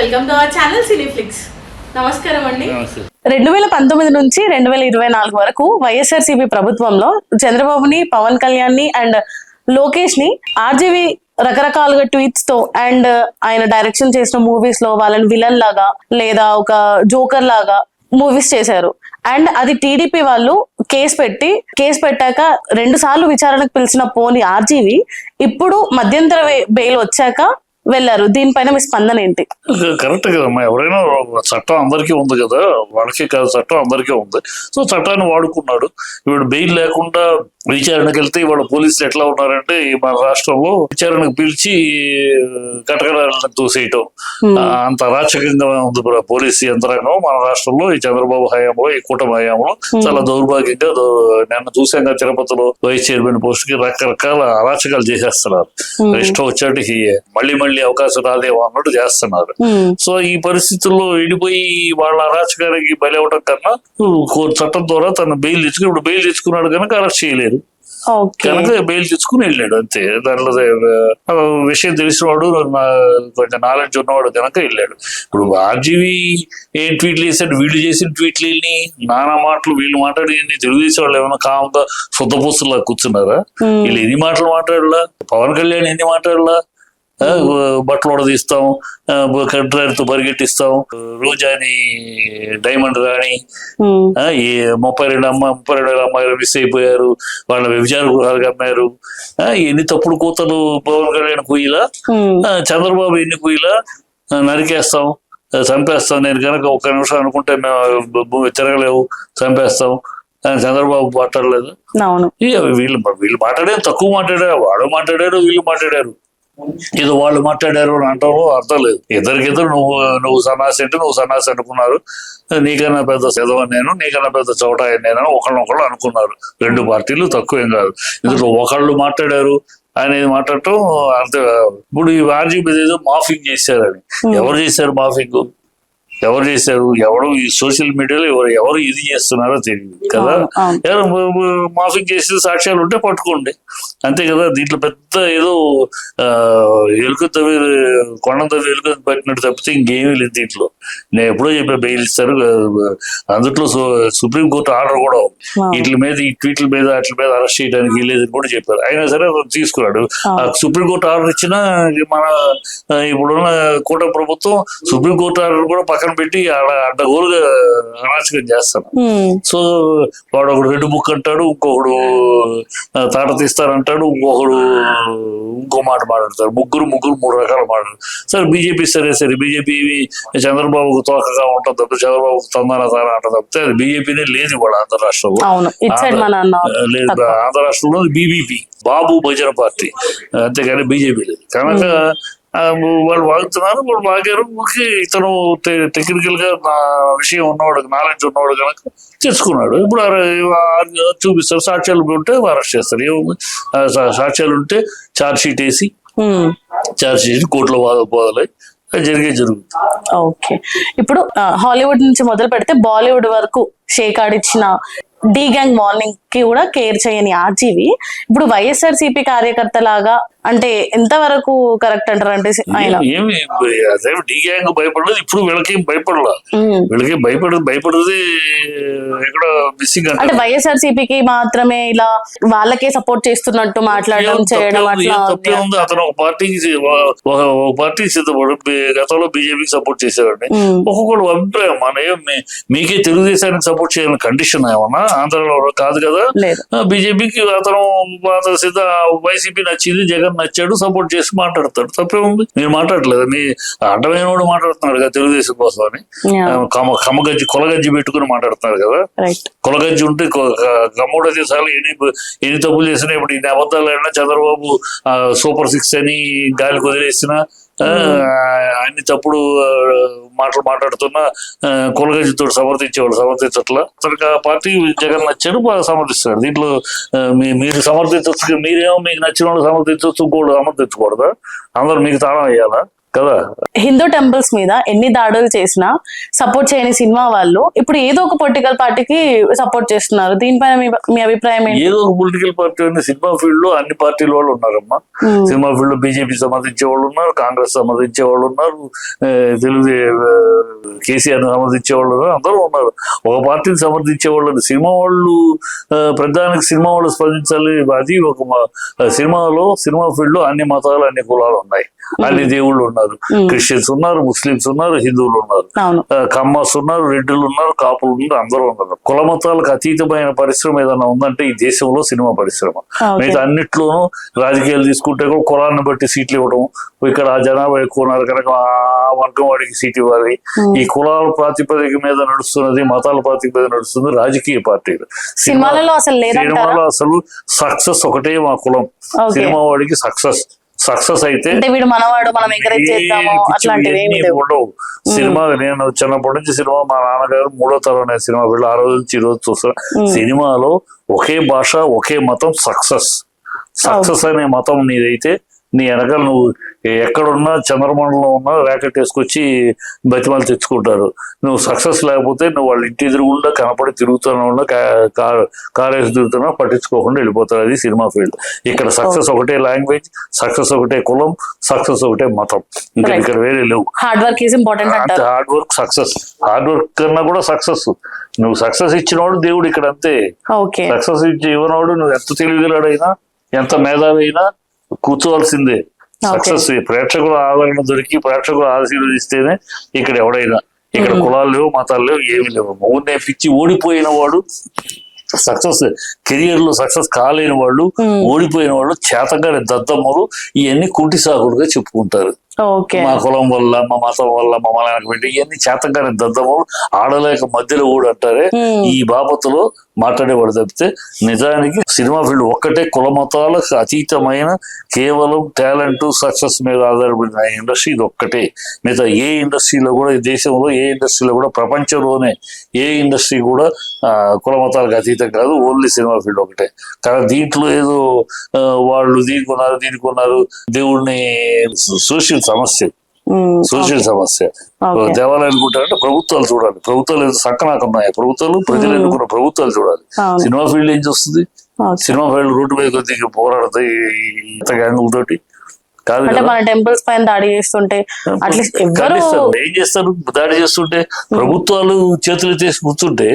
Welcome to our channel Cineflix. నమస్కారం అండి. రెండు వేల పంతొమ్మిది నుంచి రెండు వేల ఇరవై నాలుగు వరకు వైఎస్ఆర్సీపీ ప్రభుత్వంలో చంద్రబాబుని పవన్ కళ్యాణ్ని అండ్ లోకేష్ని ఆర్జీవి రకరకాలుగా ట్వీట్స్తో అండ్ ఆయన డైరెక్షన్ చేసిన మూవీస్లో వాళ్ళని విలన్ లాగా లేదా ఒక జోకర్ లాగా మూవీస్ చేశారు. అండ్ అది టీడీపీ వాళ్ళు కేసు పెట్టి కేసు పెట్టాక రెండు సార్లు విచారణకు పిలిచిన పోని ఆర్జీవి ఇప్పుడు మధ్యంతర బెయిల్ వచ్చాక వెళ్ళారు. దీనిపైన మీ స్పందన ఏంటి? కరెక్ట్ కదమ్మా ఎవరైనా చట్టం అందరికీ ఉంది కదా. వాళ్ళకే కాదు చట్టం అందరికీ ఉంది. సో చట్టాన్ని వాడుకున్నాడు. ఇప్పుడు బెయిల్ లేకుండా విచారణకు వెళ్తే ఇవాళ పోలీసులు ఎట్లా ఉన్నారంటే మన రాష్ట్రంలో విచారణకు పిలిచి కటకడాలను తోసేయటం అంత అరాచకంగా ఉంది పోలీసు యంత్రాంగం మన రాష్ట్రంలో. ఈ చంద్రబాబు హయాంలో ఈ కూటమి హయాంలో చాలా దౌర్భాగ్యంగా నిన్న చూసాం కదా తిరుపతిలో వైస్ చైర్మన్ పోస్ట్కి రకరకాల అరాచకాలు చేసేస్తున్నారు. ఇష్టం వచ్చేటికి మళ్ళీ మళ్ళీ అవకాశం రాదేమో అన్నట్టు చేస్తున్నారు. సో ఈ పరిస్థితుల్లో విడిపోయి వాళ్ళ అరాచకానికి బలి అవ్వడం కన్నా చట్టం ద్వారా తను బెయిల్ తెచ్చుకుని ఇప్పుడు బెయిల్ తెచ్చుకున్నాడు కనుక అరెస్ట్ చేయలేరు ఓకే కనుక బెయిల్ తెచ్చుకుని వెళ్ళాడు అంతే. దాంట్లో ఆ, విషయం తెలిసినవాడు కొంచెం నాలెడ్జ్ ఉన్నవాడు కనుక వెళ్ళాడు. ఇప్పుడు ఆర్జీవి ఏం ట్వీట్లు చేశాడు? వీళ్ళు చేసిన ట్వీట్లని నానా మాటలు వీళ్ళు మాట్లాడి తెలుగుదేశం వాళ్ళు ఏమైనా కామ్గా శుద్ధపూసలా కూర్చున్నారా. వీళ్ళు ఎన్ని మాటలు మాట్లాడలా? పవన్ కళ్యాణ్ ఎన్ని మాట్లాడలా? బట్టలు ఉడదీస్తాం కంట్రాక్ట్తో పరిగెట్టిస్తాం. రోజాని డైమండ్ రాణి ముప్పై రెండు అమ్మ ముప్పై రెండు వేల అమ్మాయిలు మిస్ అయిపోయారు వాళ్ళ వ్యభిచార గృహాలకు అమ్మారు. ఎన్ని తప్పుడు కూతలు పవన్ కళ్యాణ్ కుయ్యిలా చంద్రబాబు ఎన్ని కుయ్యిలా నరికేస్తాం చంపేస్తాం. నేను కనుక ఒక్క నిమిషం అనుకుంటే మేము తిరగలేవు చంపేస్తాం. చంద్రబాబు మాట్లాడలేదు. వీళ్ళు వీళ్ళు మాట్లాడారు తక్కువ మాట్లాడారు వాడు మాట్లాడారు వీళ్ళు మాట్లాడారు. ఇది వాళ్ళు మాట్లాడారు అని అంటారు అర్థం లేదు. ఇద్దరికిద్దరు నువ్వు నువ్వు సన్నాసి అంటే నువ్వు సన్నాసి అనుకున్నారు. నీకన్నా పెద్ద సెదవని నేను నీకన్నా పెద్ద చోటాయి నేను ఒకళ్ళనొకళ్ళు అనుకున్నారు. రెండు పార్టీలు తక్కువేం కాదు. ఇందులో ఒకళ్ళు మాట్లాడారు. అనేది మాట్లాడటం అర్థం ఇప్పుడు ఈ ఆర్జీపీ ఏదో మాఫింగ్ చేశారని. ఎవరు చేశారు మాఫింగ్? ఎవరు చేశారు ఎవరు ఈ సోషల్ మీడియాలో ఎవరు ఎవరు ఇది చేస్తున్నారో తెలియదు కదా. ఎవరు మాఫింగ్ చేసిన సాక్ష్యాలు ఉంటే పట్టుకోండి. అంతే కదా దీంట్లో పెద్ద ఏదో ఎలుక తవ్వి కొండ తవ్వి ఎలుక పట్టినట్టు తప్పితే ఇంకేమీ లేదు దీంట్లో. నేను ఎప్పుడో చెప్పా బెయిల్ ఇస్తారు అందుట్లో సుప్రీం కోర్టు ఆర్డర్ కూడా. వీటి మీద ఈ ట్వీట్ల మీద వాటి మీద అరెస్ట్ చేయడానికి లేదని కూడా చెప్పారు. అయినా సరే అతను తీసుకున్నాడు. ఆ సుప్రీం కోర్టు ఆర్డర్ ఇచ్చినా మన ఇప్పుడున్న కూటమి ప్రభుత్వం సుప్రీం కోర్టు ఆర్డర్ కూడా పక్కన పెట్టి అలా అడ్డగోలుగా అరాచకం చేస్తాను. సో వాడు ఒకడు రెడ్ బుక్ అంటాడు ఇంకొకడు తాట తీస్తారంటాడు ఇంకొకడు ఇంకో మాట మాట్లాడతారు ముగ్గురు ముగ్గురు మూడు రకాల మాట్లాడు సరే బీజేపీ సరే సరే. బీజేపీ చంద్రబాబుకు తోకగా ఉంటుంది తప్ప చంద్రబాబుకు తందాన తారా అంట తప్పితే అది బీజేపీనే లేదు కూడా ఆంధ్ర రాష్ట్రంలో. లేదు ఆంధ్ర రాష్ట్రంలో బీబీపీ బాబు భజన పార్టీ. అంతేగాని బీజేపీ లేదు. కనుక వాళ్ళు వాగుతున్నారు వాళ్ళు వాగారు ఓకే ఇతను టెక్నికల్గా నా విషయం ఉన్నవాడు నాలెడ్జ్ ఉన్నవాడు కనుక తెచ్చుకున్నాడు ఇప్పుడు చూపిస్తారు. సాక్ష్యాలు ఉంటే అరెస్ట్ చేస్తారు. ఏముంది సాక్ష్యాలు ఉంటే ఛార్జ్ షీట్ వేసి Hmm. ఛార్జ్ షీట్ కోర్టులో వాద పోదాలి జరిగే జరుగుతుంది. ఓకే. ఇప్పుడు హాలీవుడ్ నుంచి మొదలు పెడితే బాలీవుడ్ వరకు షేక్ ఆడిచ్చిన డి గ్యాంగ్ మార్నింగ్కి కూడా కేర్ చేయని ఆర్జీవి. ఇప్పుడు వైఎస్ఆర్ సిపి కార్యకర్త లాగా అంటే ఎంత వరకు కరెక్ట్ అంటారు అంటే ఆయన? ఏమి అదే డీ గ్యాంగ్ భయపడలేదు. ఇప్పుడు వీళ్ళకేం భయపడలా. వీళ్ళకి భయపడదు భయపడేది ఎక్కడ మిస్సింగ్ అంటే. వైఎస్ఆర్ సిపికి మాత్రమే ఇలా వాళ్ళకే సపోర్ట్ చేస్తున్నట్టు మాట్లాడడం చేయడం తప్పే ఉంది, అతను ఒక పార్టీకి ఒక- పార్టీకి సిద్ధపడు గతంలో బీజేపీకి సపోర్ట్ Hmm. ఒక్కొక్కడు అభిప్రాయం మన మీకే తెలుగుదేశానికి సపోర్ట్ చేయాలని కండిషన్ ఏమన్నా? ఆంధ్రలో కాదు కదా? బీజేపీకి అతను అతను సిద్ధ వైసీపీ నచ్చింది జగన్ నచ్చాడు సపోర్ట్ చేసి మాట్లాడతాడు. తప్పే ఉంది. మీరు మాట్లాడలేదు. మీ అడ్డమైన వాడు మాట్లాడుతున్నాడు కదా తెలుగుదేశం కోసం అని. కమగజ్జి కొలగజ్జి పెట్టుకుని మాట్లాడుతున్నారు కదా. కొలగజ్జి ఉంటే గమ్ముడ దేశాలు ఎన్ని ఎన్ని తప్పులు చేసినా ఇప్పుడు ఇన్ని అబద్ధాలు చంద్రబాబు సూపర్ సిక్స్ అని గాలికి వదిలేసిన ఆ, అన్ని తప్పుడు మాటలు మాట్లాడుతున్నా ఆ, సమర్థించేవాళ్ళు సమర్థించేవాడు సమర్థించట్లా. అతనికి ఆ పార్టీ జగన్ నచ్చాడు బాగా సమర్థిస్తాడు. దీంట్లో మీ- మీరు సమర్థించవచ్చు మీరేమో మీకు నచ్చిన వాళ్ళు సమర్థించవచ్చు ఇంకోటి సమర్థించకూడదా? అందరూ మీకు తాళం వేయాలా? కదా హిందూ టెంపుల్స్ మీద ఎన్ని దాడులు చేసినా సపోర్ట్ చేయని సినిమా వాళ్ళు ఇప్పుడు ఏదో ఒక పొలిటికల్ పార్టీకి సపోర్ట్ చేస్తున్నారు. దీనిపైన మీ అభిప్రాయం ఏదో ఒక పొలిటికల్ పార్టీ ఉంది. సినిమా ఫీల్డ్లో అన్ని పార్టీల వాళ్ళు ఉన్నారమ్మా. సినిమా ఫీల్డ్లో బీజేపీ సంబంధించే వాళ్ళు ఉన్నారు కాంగ్రెస్ సంబంధించే వాళ్ళు ఉన్నారు తెలుగు కేసీఆర్ సంబంధించే వాళ్ళు ఉన్నారు అందరూ ఉన్నారు. ఒక పార్టీని సమర్థించే వాళ్ళు. సినిమా వాళ్ళు ప్రధానికి సినిమా వాళ్ళు స్పందించాలి. అది ఒక సినిమాలో సినిమా ఫీల్డ్లో అన్ని మతాలు అన్ని కులాలు ఉన్నాయి. అన్ని దేవుళ్ళు ఉన్నారు క్రిస్టియన్స్ ఉన్నారు ముస్లిమ్స్ ఉన్నారు హిందువులు ఉన్నారు. కమ్మస్ ఉన్నారు రెడ్డిలు ఉన్నారు కాపులు ఉన్నారు అందరూ ఉన్నారు. కుల మతాలకు అతీతమైన పరిశ్రమ ఏదైనా ఉందంటే ఈ దేశంలో సినిమా పరిశ్రమ. మిగతా అన్నిట్లోనూ రాజకీయాలు తీసుకుంటే కూడా కులాన్ని బట్టి సీట్లు ఇవ్వడం ఇక్కడ ఆ జనాభా ఎక్కువ ఉన్నారు కనుక ఆ వర్గం వాడికి సీట్ ఇవ్వాలి. ఈ కులాల ప్రాతిపదిక మీద నడుస్తున్నది మతాల ప్రాతిపదిక మీద నడుస్తుంది రాజకీయ పార్టీలు. సినిమా సినిమాలలో అసలు లేదంటారా? సినిమాలో అసలు సక్సెస్ ఒకటే మా కులం. సినిమా వాడికి సక్సెస్. సక్సెస్ అయితే వీడు మనవాడు మనం ఎంకరేజ్ చేద్దాము అట్లాంటివి ఉండవు. సినిమా నేను చిన్నప్పటి నుంచి సినిమా మా నాన్నగారు మూడో తరం సినిమా వీళ్ళు ఆ రోజు నుంచి ఈ రోజు చూస్తా సినిమాలో ఒకే భాష ఒకే మతం సక్సెస్. సక్సెస్ అనే మతం నీదైతే నీ వెనకాల నువ్వు ఎక్కడున్నా చంద్రమండలంలో ఉన్నా ర్యాకెట్ వేసుకొచ్చి బతిమాలు తెచ్చుకుంటారు. నువ్వు సక్సెస్ లేకపోతే నువ్వు వాళ్ళ ఇంటి ఎదురుగుండా కనపడి తిరుగుతున్నా ఉన్నా కార్ కార్ వేసి తిరుగుతున్నా పట్టించుకోకుండా వెళ్ళిపోతారు. అది సినిమా ఫీల్డ్. ఇక్కడ సక్సెస్ ఒకటే లాంగ్వేజ్ సక్సెస్ ఒకటే కులం సక్సెస్ ఒకటే మతం. ఇంకా. ఇక్కడ వేరే లేవు. Hard work is important hard work success hard work కన్నా కూడా సక్సెస్ నువ్వు సక్సెస్ ఇచ్చినవాడు దేవుడు ఇక్కడ అంతే. సక్సెస్ ఇచ్చి ఇవ్వనవాడు నువ్వు ఎంత తెలివిగలడైనా ఎంత మేధావి అయినా కూర్చోవలసిందే. సక్సెస్ ప్రేక్షకుల ఆదరణ దొరికి ప్రేక్షకులు ఆశీర్వదిస్తేనే ఇక్కడ ఎవడైనా ఇక్కడ కులాలు లేవు మతాలు లేవు ఏమి లేవు. ఊరినే పిచ్చి ఓడిపోయిన వాడు సక్సెస్ కెరియర్లో సక్సెస్ కాలేని వాళ్ళు ఓడిపోయిన వాళ్ళు చేతగాని దద్దమ్మలు ఇవన్నీ కుంటి సాగుడుగా చెప్పుకుంటారు. మా కులం వల్ల మా మతం వల్ల మా మలయాళం పెట్టి ఇవన్నీ చేతగాని దద్దమ్మలు ఆడలేక మధ్యలో ఊడు అంటారే. ఈ బాబతులో మాట్లాడేవాడు తప్పితే నిజానికి సినిమా ఫీల్డ్ ఒక్కటే కుల మతాలకు అతీతమైన కేవలం టాలెంట్ సక్సెస్ మీద ఆధారపడిన ఇండస్ట్రీ ఇది ఒక్కటే. మిగతా ఏ ఇండస్ట్రీలో కూడా ఈ దేశంలో ఏ ఇండస్ట్రీలో కూడా ప్రపంచంలోనే ఏ ఇండస్ట్రీ కూడా కుల మతాలకు అతీతం కాదు ఓన్లీ సినిమా ఫీల్డ్ ఒకటే కానీ దీంట్లో ఏదో వాళ్ళు దీనికి ఉన్నారు దీనికి ఉన్నారు దేవుడిని సోషల్ సమస్య సోషల్ సమస్య. దేవాలయాలు అనుకుంటారంటే ప్రభుత్వాలు చూడాలి ప్రభుత్వాలు ఏదో సక్కనాకు ఉన్నాయి ప్రభుత్వాలు ప్రజలు ఎన్నుకున్న ప్రభుత్వాలు చూడాలి. సినిమా ఫీల్డ్ ఏం చూస్తుంది. సినిమా ఫీల్డ్ రోడ్డు మీద కొద్దిగా పోరాడతాయి ఇంత గ్యాంగుల తోటి కాదు అంటే మన టెంపుల్స్ పైన దాడి చేస్తుంటే అట్లీస్ట్ ఖండిస్తారు. ఏం చేస్తారు? దాడి చేస్తుంటే ప్రభుత్వాలు చేతులు ఎత్తేసి కూర్చుంటే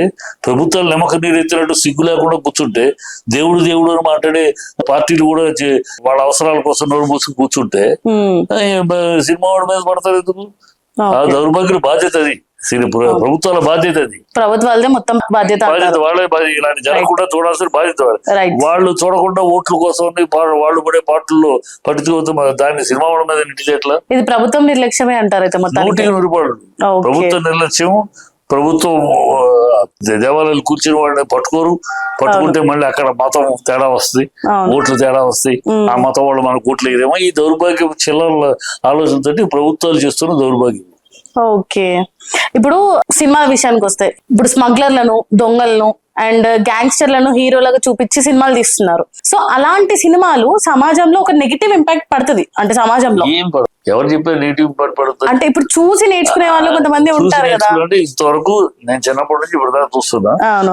ప్రభుత్వాలు నమ్మకం నీరు ఎత్తినట్టు సిగ్గు లేకుండా కూర్చుంటే దేవుడు దేవుడు అని మాట్లాడే పార్టీలు కూడా వాళ్ళ అవసరాల కోసం నోరు మూసుకు కూర్చుంటే సినిమా వాడి మీద పడతారు ఎందుకు? ఆ బాధ్యత అది. ప్రభుత్వాల బాధ్యత అది. ప్రభుత్వాలదే మొత్తం బాధ్యత బాధ్యత వాళ్ళే బాధ్యత. ఇలాంటి జరగకుండా చూడాల్సిన బాధ్యత వాళ్ళే. చూడకుండా ఓట్ల కోసం వాళ్ళు పడే పాటల్లో పట్టుకోవద్దు దాన్ని సినిమా వాళ్ళ మీద నెట్టి ఎట్లా ఇది ప్రభుత్వం నిర్లక్ష్యమే అంటారు అయితే మొత్తానికి. నూటికి నూరు. ప్రభుత్వ నిర్లక్ష్యం. ప్రభుత్వం దేవాలయాలు కూర్చుని వాళ్ళని పట్టుకోరు. పట్టుకుంటే మళ్ళీ అక్కడ మతం తేడా వస్తుంది. ఓట్లు తేడా వస్తాయి. ఆ మతం వాళ్ళు మనకు ఓట్లు ఈ దౌర్భాగ్యం చిల్లల ఆలోచనతోటి ప్రభుత్వాలు చేస్తున్న దౌర్భాగ్యం. ఓకే. ఇప్పుడు సినిమా విషయానికి వస్తే ఇప్పుడు స్మగ్లర్లను దొంగలను అండ్ గ్యాంగ్స్టర్లను హీరోలుగా చూపించి సినిమాలు తీస్తున్నారు. సో అలాంటి సినిమాలు సమాజంలో ఒక నెగిటివ్ ఇంపాక్ట్ పడుతుంది. అంటే సమాజంలో. ఎవరు చెప్పారు నెగిటివ్ పడుతుంది. అంటే ఇప్పుడు చూసి నేర్చుకునే వాళ్ళు కొంతమంది ఉంటారు కదా. అంటే ఇంతవరకు నేను చిన్నప్పటి నుంచి ఇప్పుడు దాకా చూస్తున్నా.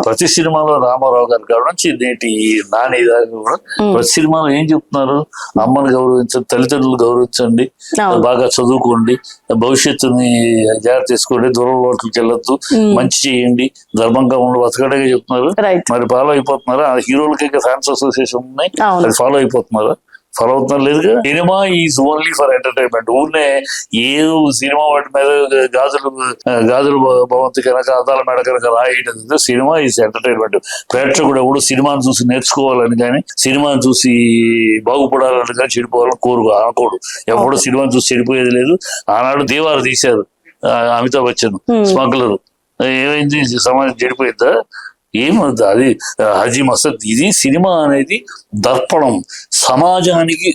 ప్రతి సినిమాలో రామారావు గారి కాడ నుంచి నేటి నాని కూడా ప్రతి సినిమాలో ఏం చెప్తున్నారు? అమ్మని గౌరవించండి తల్లిదండ్రులు గౌరవించండి. బాగా చదువుకోండి భవిష్యత్తుని జాగ్రత్త చేసుకోండి దూరం లోట్లకి వెళ్ళొద్దు మంచి చేయండి ధర్మంగా ఉండి బతకడే చెప్తున్నారు. మరి ఫాలో అయిపోతున్నారా? ఆ హీరోలకి ఫ్యాన్స్ అసోసియేషన్ ఉన్నాయి. అది ఫాలో అయిపోతున్నారా? ఫాలో అవుతున్నారు లేదుగా cinema is only for entertainment. ఊరినే ఏదో సినిమా వాటి మీద గాజులు గాజులు భవంతి కనుక అద్దాల మేడ కనుక రాయటం సినిమా ఈజ్ ఎంటర్టైన్మెంట్. ప్రేక్షకుడు ఎవడు సినిమాని చూసి నేర్చుకోవాలని కానీ సినిమాని చూసి బాగుపడాలని కానీ చెడిపోవాలని కోరు అనుకోడు ఎవడు సినిమాని చూసి చెడిపోయేది లేదు. ఆనాడు దేవారు తీశారు. అమితాబ్ బచ్చన్ స్మగ్లర్. ఏమైంది? సమాజం చెడిపోయిందా? ఏమవుతుంది అది హజీ మసద్ ఇది సినిమా అనేది దర్పణం. సమాజానికి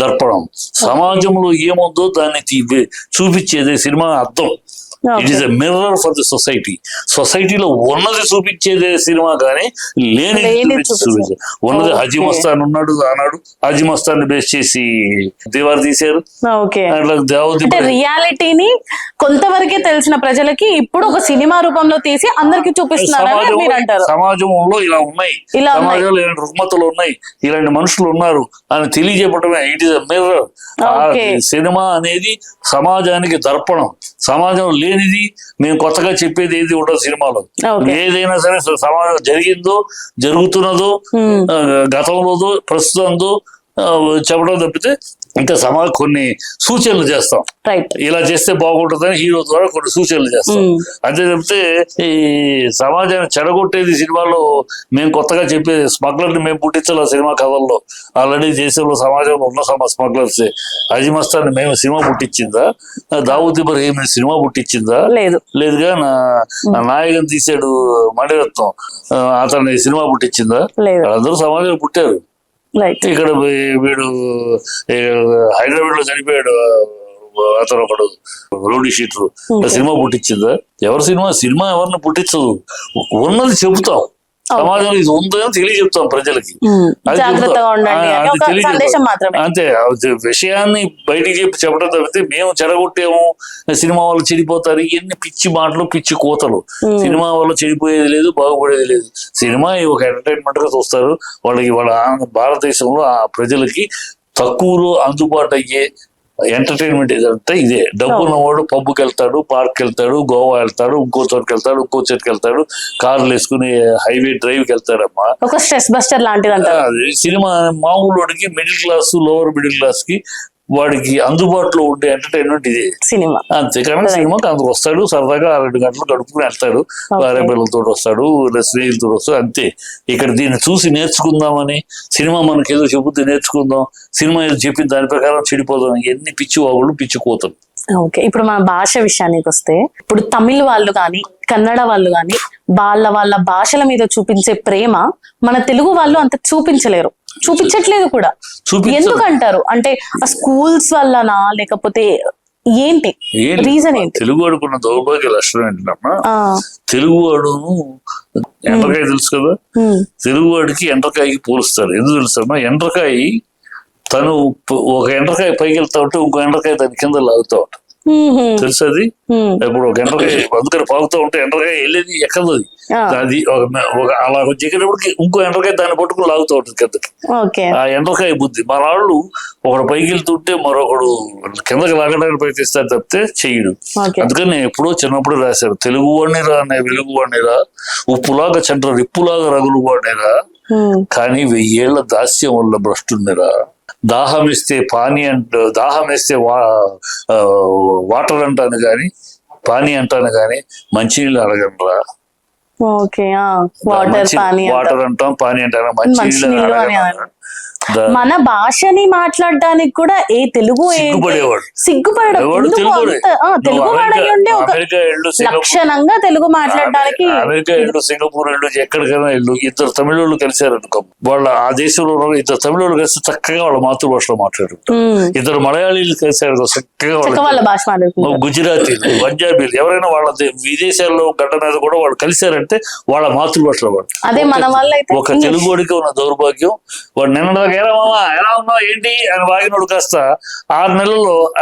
దర్పణం. సమాజంలో ఏముందో దాన్ని చూపించేది సినిమా అర్థం. It is a mirror for the society సొసైటీలో ఉన్నది చూపించేదే సినిమా కానీ లేని లేనిది చూపించే ఉన్నది. హజీ మస్తాన్ ఉన్నాడు అన్నాడు హజీ మస్తాన్ బేస్ చేసి దివార్ తీశారు. రియాలిటీని కొంతవరకే తెలిసిన ప్రజలకి ఇప్పుడు ఒక సినిమా రూపంలో తీసి అందరికి అంటారు. సమాజంలో ఇలా ఉన్నాయి. సమాజంలో ఇలాంటి రుగ్మతలు ఉన్నాయి. ఇలాంటి మనుషులు ఉన్నారు అని తెలియజెప్పడమే ఇట్ ఇస్ మిర్రర్. సినిమా అనేది సమాజానికి దర్పణం. సమాజం లేనిది మేము కొత్తగా చెప్పేది ఏది ఉండదు సినిమాలో. ఏదైనా సరే సమాజం జరిగిందో జరుగుతున్నదో గతంలోదో ప్రస్తుతందో ఆ, చెప్పడం తప్పితే ఇంకా సమాజం కొన్ని సూచనలు చేస్తాం. ఇలా చేస్తే బాగుంటుందని హీరో ద్వారా కొన్ని సూచనలు చేస్తాం. మ్మ్. అంతే తప్పితే ఈ సమాజాన్ని చెడగొట్టేది సినిమాలో మేము కొత్తగా చెప్పేది స్మగ్లర్ని మేము పుట్టించాలి ఆ సినిమా కథల్లో. ఆల్రెడీ దేశంలో సమాజంలో ఉన్న సమ స్మగ్లర్స్. అజిమస్తాన్ని మేము సినిమా పుట్టించిందా? దావూద్ ఇబ్రహీం సినిమా పుట్టించిందా? లేదు. లేదుగా నా నా నాయకన్ తీసాడు మణిరత్నం. ఆ, అతన్ని సినిమా పుట్టించిందా? వాళ్ళందరూ సమాజంలో పుట్టారు. ఇక్కడ వీడు హైదరాబాద్లో చనిపోయాడు అతను ఒకడు రౌడీ షీటర్. సినిమా పుట్టించిందా? ఎవరి సినిమా? సినిమా ఎవరిని పుట్టించదు. ఉన్నది చెబుతాం. సమాజంలో ఇది ఉందని తెలియజెప్తాం ప్రజలకి. అంతే విషయాన్ని బయటికి చెప్పి చెప్పడం తప్పితే మేము చెడగొట్టాము. సినిమా వాళ్ళు చెడిపోతారు. ఇవన్నీ పిచ్చి మాటలు పిచ్చి కోతలు. సినిమా వల్ల చెడిపోయేది లేదు బాగుపడేది లేదు. సినిమా ఒక ఎంటర్టైన్మెంట్గా చూస్తారు. వాళ్ళకి వాళ్ళ భారతదేశంలో ఆ ప్రజలకి తక్కువలో అందుబాటు అయ్యే ఎంటర్టైన్మెంట్ ఏదంటే ఇదే. డబ్బు ఉన్నవాడు పబ్కి వెళ్తాడు పార్క్ వెళ్తాడు గోవా వెళ్తాడు ఇంకో చోటుకి వెళ్తాడు ఇంకో చోటుకి వెళ్తాడు కార్లు వేసుకుని హైవే డ్రైవ్కి వెళ్తాడమ్మా ఒక స్ట్రెస్ బస్టర్ లాంటిది సినిమా మామూలుడికి మిడిల్ క్లాస్ లోవర్ మిడిల్ క్లాస్కి వాడికి అందుబాటులో ఉండే ఎంటర్టైన్మెంట్ ఇదే. సినిమా. అంతే కానీ సినిమాకి అందుకు వస్తాడు సరదాగా రెండు గంటలు గడుపుకుని వెళ్తాడు. భార్య పిల్లలతో వస్తాడు స్నేహితులతో వస్తాడు అంతే. ఇక్కడ దీన్ని చూసి నేర్చుకుందామని సినిమా మనకి ఏదో చెబుతూ నేర్చుకుందాం సినిమా ఏదో చెప్పిన దాని ప్రకారం చెడిపోదాం ఎన్ని పిచ్చి వాగులు పిచ్చి కోతలు. ఓకే ఇప్పుడు మన భాష విషయానికి వస్తే ఇప్పుడు తమిళ్ వాళ్ళు కానీ కన్నడ వాళ్ళు కానీ వాళ్ళ వాళ్ళ భాషల మీద చూపించే ప్రేమ మన తెలుగు వాళ్ళు అంత చూపించలేరు. చూపించట్లేదు కూడా. చూపించరు. ఎందుకంటారు? అంటే ఆ స్కూల్స్ వల్లనా లేకపోతే ఏంటి? రీజన్ ఏంటి? తెలుగు వాడుకున్న దౌర్భాగ్య లక్షణం ఏంటమ్మా ఆ, తెలుగు వాడును ఎండ్రకాయ తెలుసు కదా? తెలుగు వాడికి ఎండ్రకాయకి పోలుస్తారు. ఎందుకు తెలుసమ్మా ఎండ్రకాయ తను ఒక ఎండ్రకాయ పైకి వెళ్తా ఉంటే ఇంకో ఎండ్రకాయ దాని కింద లాగుతా ఉంటా ఉమ్, ఉమ్, తెలుసు అది ఇప్పుడు ఒక ఎండ్రకాయ అందుకని పాగుతూ ఉంటే ఎండ్రకాయ వెళ్ళేది ఎక్కదు అది అలా ఎక్కేటప్పటికి ఇంకో ఎండ్రకాయ దాన్ని పట్టుకుని లాగుతూ ఉంటుంది కిందకి. ఆ ఎండ్రకాయ బుద్ధి. మన వాళ్ళు ఒకడు పైకి వెళ్తుంటే మరొకడు కిందకి లాగడానికి ప్రయత్నిస్తారు తప్పితే చెయ్యడు. ఓకే. అందుకని నేను ఎప్పుడో చిన్నప్పుడు రాశారు తెలుగు వాడినిరా అనే వెలుగు వాడినిరా ఉప్పులాగా చండ్ర రిప్పులాగా రగులు వాడినిరా కానీ వెయ్యేళ్ళ దాస్యం వల్ల భ్రష్టుండిరా దాహం ఇస్తే పానీ అంట దాహం ఆ, వాటర్ అంటాను కానీ పానీ అంటాను కానీ మంచినీళ్ళు అడగనరా. వాటర్ అంటాం పానీ అంటాను మంచినీళ్ళు మన భాషని మాట్లాడడానికి కూడా ఏ తెలుగు? సిగ్గుపడేవాడు. సిగ్గుపడడం. తెలుగు ఒక వెళ్ళు లక్షణంగా తెలుగు మాట్లాడడానికి అమెరికా వెళ్ళు సింగపూర్ వెళ్ళు ఎక్కడికైనా వెళ్ళు. ఇద్దరు తమిళోళ్ళు కలిశారు అనుకో వాళ్ళ ఆ దేశంలో ఉన్న ఇద్దరు తమిళోళ్ళు కలిసి చక్కగా వాళ్ళ మాతృభాషలో మాట్లాడుకుంటారు. ఇద్దరు మలయాళీలు కలిశారు అనుకో, చక్కగా చక్క వాళ్ళ వాళ్ళ భాష గుజరాతీలు పంజాబీలు ఎవరైనా వాళ్ళ విదేశాల్లో గడ్డ మీద కూడా వాళ్ళు కలిశారంటే వాళ్ళ మాతృభాషలో వాళ్ళు. అదే మన వాళ్ళు ఒక తెలుగుడికి ఉన్న దౌర్భాగ్యం. వాడు నిన్న ఎలా మామా ఎలా ఉన్నావు? ఏంటి? అని వాగినోడు కాస్త. ఆరు నెలల్లో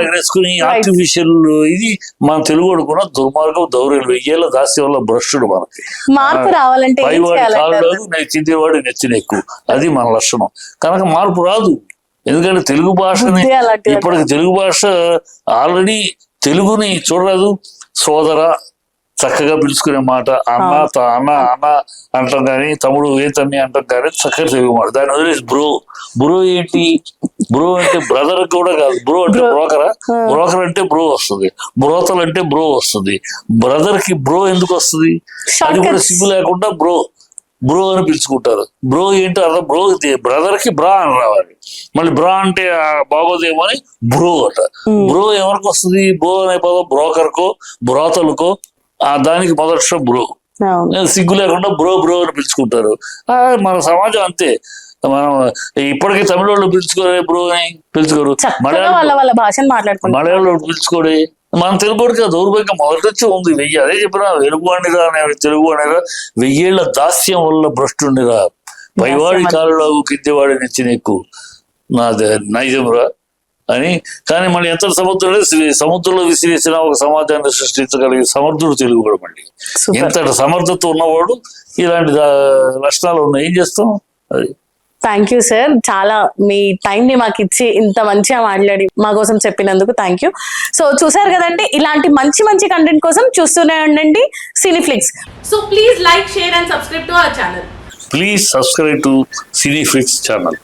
ఎగరేసుకుని ఆర్టిఫిషియల్ ఇది మన తెలుగు ఉన్న దుర్మార్గం దౌర్యం వెయ్యేళ్ళ దాస్యం వల్ల భ్రష్టుడు మనకి. మార్పు రావాలంటే పైవాడి కాళ్ళు నేను కిందివాడు నెత్తిన ఎక్కువ. అది మన లక్షణం. కనుక మార్పు రాదు. ఎందుకంటే తెలుగు భాషని ఇప్పటికి తెలుగు భాష ఆల్రెడీ తెలుగుని చూడరాదు. సోదర చక్కగా పిలుచుకునే మాట అన్న త- అన్న అన్న అంటాం కానీ తమ్ముడు ఏ తమ్మి అంటాం కానీ చక్కగా తెలుగు మాట దాని వదిలేసి బ్రో బ్రో ఏంటి? బ్రో అంటే బ్రదర్ కూడా కాదు. బ్రో అంటే బ్రోకరా బ్రోకర్ అంటే బ్రో వస్తుంది. బ్రోతల్ అంటే బ్రో వస్తుంది. బ్రదర్కి బ్రో ఎందుకు వస్తుంది? అది కూడా. సిగ్గు లేకుండా బ్రో బ్రో అని పిలుచుకుంటారు. బ్రో ఏంటో అర్థం? బ్రో బ్రదర్కి బ్రా అని రావాలి. మళ్ళీ బ్రా అంటే ఆ బాగోదేమో అని బ్రో అట. బ్రో ఎవరికి వస్తుంది? బ్రో అనే పదం బ్రోకర్ కో బ్రోతలకో ఆ దానికి మొదటి బ్రో. సిగ్గు లేకుండా బ్రో బ్రో అని పిలుచుకుంటారు. మన సమాజం అంతే. మనం ఇప్పటికీ తమిళ వాళ్ళు పిలుచుకోరే బ్రో అని పిలుచుకోరు. మలయాళం మలయాళం పిలుచుకోడే మన తెలుగుడికి ఆ దౌర్భాగ్యం మొదటి నుంచి ఉంది. వెయ్యి అదే చెప్పిన వెలుగు అనిరా అనే తెలుగు అనిరా వెయ్యేళ్ళ దాస్యం వల్ల భ్రష్టుండిరా పైవాడి కాలులో కిందివాడి నెచ్చి నీకు నా నైజంరా అని. కానీ మళ్ళీ ఎంత సముద్రుడే సముద్రంలో విసిరేసిన ఒక సమాజాన్ని సృష్టించగలిగే సమర్థుడు తెలుగు కూడా మళ్ళీ. ఇంతటి సమర్థత ఉన్నవాడు ఇలాంటి లక్షణాలు ఉన్నాయి. ఏం చేస్తాం? అది. Thank you sir. చాలా మీ టైం ని మాకు ఇచ్చి ఇంత మంచిగా మాట్లాడి మా కోసం చెప్పినందుకు థ్యాంక్ యూ. సో చూసారు కదండి ఇలాంటి మంచి మంచి కంటెంట్ కోసం చూస్తూనే ఉండండి Cineflix so please like share and subscribe to our channel please subscribe to cine fix channel